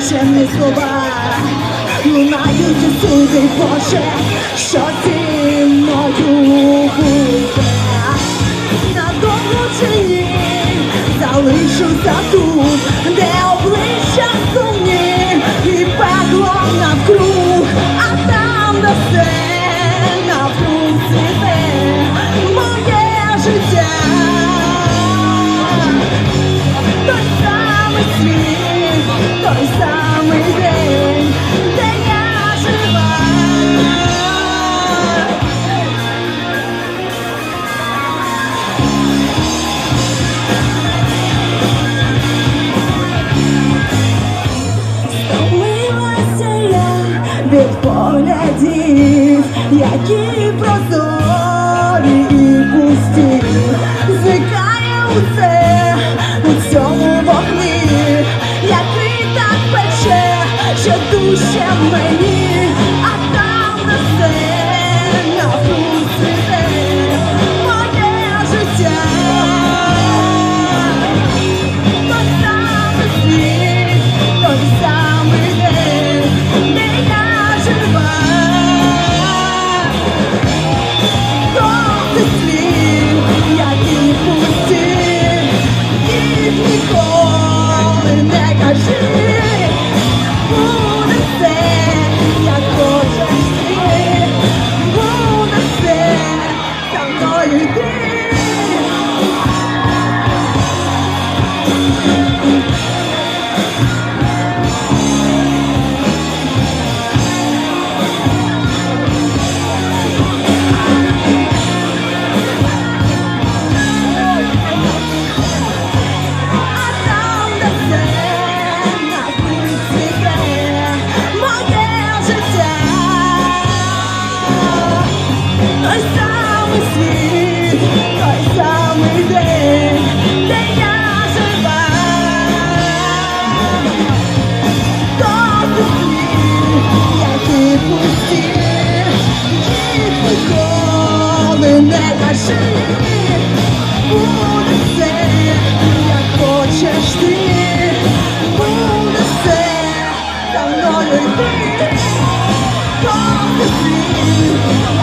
слова лунають усюди, Боже, що ти мною буде. Надовго чи ні, залишуся тут, де обличчя сумні і пекло навкруг, а там де все навкруг цвіте моє життя. Той самий світ, той самий поглядів, які прозорі і пусті, зникає це у цьому А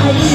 Буде